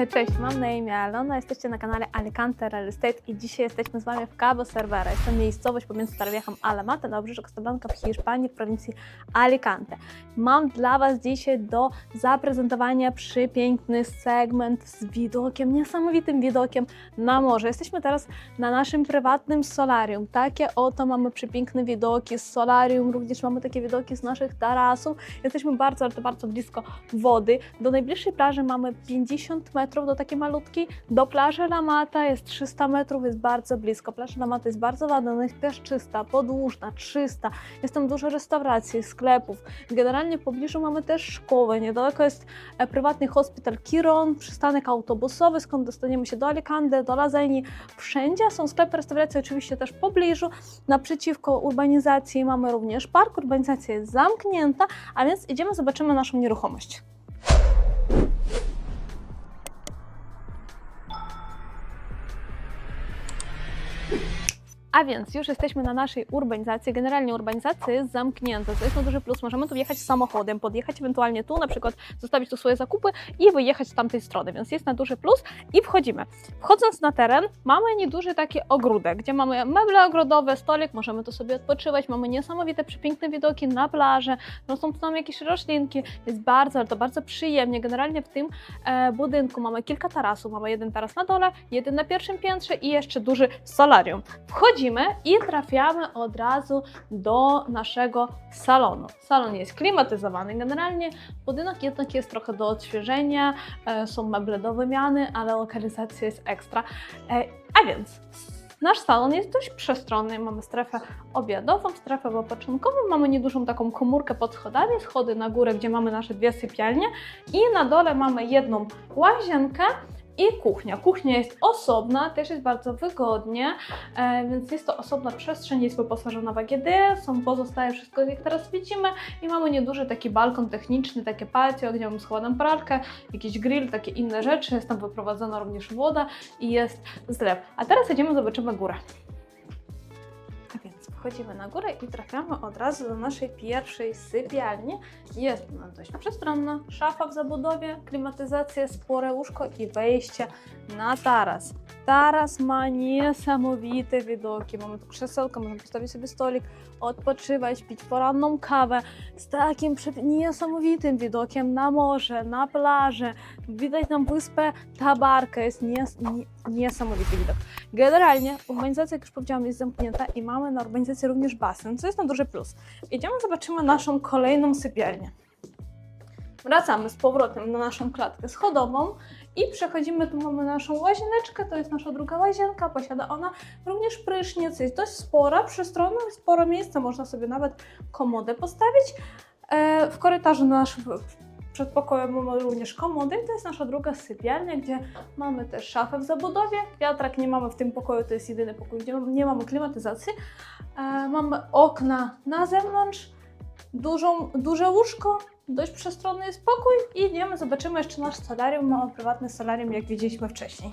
Cześć, mam na imię Alona, jesteście na kanale Alicante Real Estate i dzisiaj jesteśmy z Wami w Cabo Cervera. Jest to miejscowość pomiędzy Torreviejem a La Mata na obrzeżu Costa Blanca w Hiszpanii, w prowincji Alicante. Mam dla Was dzisiaj do zaprezentowania przepiękny segment z widokiem, niesamowitym widokiem na morze. Jesteśmy teraz na naszym prywatnym solarium. Takie oto mamy przepiękne widoki z solarium, również mamy takie widoki z naszych tarasów. Jesteśmy bardzo, bardzo blisko wody. Do najbliższej plaży mamy 50 metrów do takiej malutkiej. Do plaży La Mata jest 300 metrów, jest bardzo blisko. Plaża La Mata jest bardzo ładna, jest piaszczysta, podłużna, czysta. Jest tam dużo restauracji, sklepów. Generalnie w pobliżu mamy też szkołę. Niedaleko jest e, prywatny hospital Kiron, przystanek autobusowy, skąd dostaniemy się do Alicante, do Lazeni. Wszędzie są sklepy, restauracje oczywiście też w pobliżu. Naprzeciwko urbanizacji mamy również park. Urbanizacja jest zamknięta, a więc idziemy, zobaczymy naszą nieruchomość. A więc już jesteśmy na naszej urbanizacji. Generalnie urbanizacja jest zamknięta, to jest na duży plus. Możemy tu wjechać samochodem, podjechać ewentualnie tu, na przykład zostawić tu swoje zakupy i wyjechać z tamtej strony, więc jest na duży plus i wchodzimy. Wchodząc na teren, mamy nieduży taki ogródek, gdzie mamy meble ogrodowe, stolik, możemy tu sobie odpoczywać, mamy niesamowite, przepiękne widoki na plażę, rosną tu nam jakieś roślinki, jest bardzo, ale to bardzo przyjemnie. Generalnie w tym e, budynku mamy kilka tarasów, mamy jeden taras na dole, jeden na pierwszym piętrze i jeszcze duży solarium. Wchodzimy i trafiamy od razu do naszego salonu. Salon jest klimatyzowany generalnie, budynek jednak jest trochę do odświeżenia, e, są meble do wymiany, ale lokalizacja jest ekstra. E, a więc nasz salon jest dość przestronny, mamy strefę obiadową, strefę wypoczynkową, mamy niedużą taką komórkę pod schodami, schody na górę, gdzie mamy nasze dwie sypialnie i na dole mamy jedną łazienkę i kuchnia. Kuchnia jest osobna, też jest bardzo wygodnie, e, więc jest to osobna przestrzeń, jest wyposażona w AGD, są pozostałe wszystko jak teraz widzimy i mamy nieduży taki balkon techniczny, takie patio, gdzie mamy schowaną pralkę, jakiś grill, takie inne rzeczy, jest tam wyprowadzona również woda i jest zlew. A teraz idziemy, zobaczymy górę. Wchodzimy na górę i trafiamy od razu do naszej pierwszej sypialni. Jest ona dość przestronna, szafa w zabudowie, klimatyzacja, spore łóżko i wejście na taras. Taras ma niesamowite widoki. Mamy tu krzesełko, możemy postawić sobie stolik, odpoczywać, pić poranną kawę z takim niesamowitym widokiem na morze, na plażę. Widać nam wyspę Tabarkę, jest nies- nie- niesamowity widok. Generalnie urbanizacja, jak już powiedziałam, jest zamknięta i mamy na urbanizacji również basen, co jest na duży plus. Idziemy, zobaczymy naszą kolejną sypialnię. Wracamy z powrotem na naszą klatkę schodową i przechodzimy, tu mamy naszą łazieneczkę, to jest nasza druga łazienka, posiada ona również prysznic, jest dość spora, przestronna, sporo miejsca, można sobie nawet komodę postawić. E, w korytarzu na naszym przedpokoju mamy również komodę i to jest nasza druga sypialnia, gdzie mamy też szafę w zabudowie, wiatrak nie mamy w tym pokoju, to jest jedyny pokój, gdzie nie mamy klimatyzacji. E, mamy okna na zewnątrz, dużą, duże łóżko, dość przestronny jest pokój i idziemy, zobaczymy jeszcze nasz solarium, mamy prywatne solarium, jak widzieliśmy wcześniej.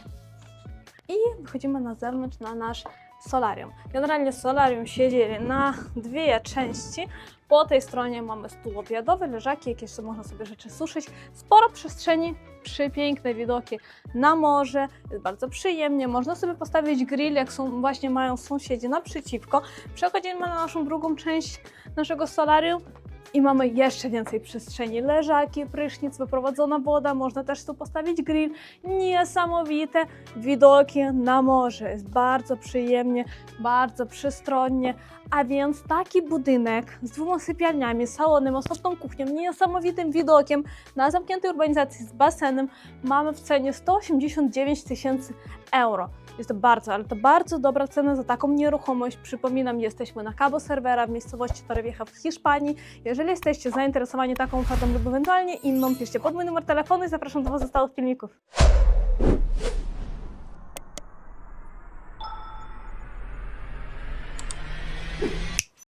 I wychodzimy na zewnątrz na nasz solarium. Generalnie solarium się na dwie części. Po tej stronie mamy stół obiadowy, leżaki, jakieś można sobie rzeczy suszyć. Sporo przestrzeni, przepiękne widoki na morze, jest bardzo przyjemnie. Można sobie postawić grill, jak są, właśnie mają sąsiedzi naprzeciwko. Przechodzimy na naszą drugą część naszego solarium i mamy jeszcze więcej przestrzeni. Leżaki, prysznic, wyprowadzona woda, można też tu postawić grill. Niesamowite widoki na morze. Jest bardzo przyjemnie, bardzo przystronnie. A więc taki budynek z dwoma sypialniami, salonem, osobną kuchnią, niesamowitym widokiem na zamkniętej urbanizacji z basenem mamy w cenie 189 tysięcy euro. Jest to bardzo, ale to bardzo dobra cena za taką nieruchomość. Przypominam, jesteśmy na Cabo Cervera w miejscowości Torrevieja w Hiszpanii. Jeżeli jesteście zainteresowani taką ofertą lub ewentualnie inną, piszcie pod mój numer telefonu i zapraszam do pozostałych filmików.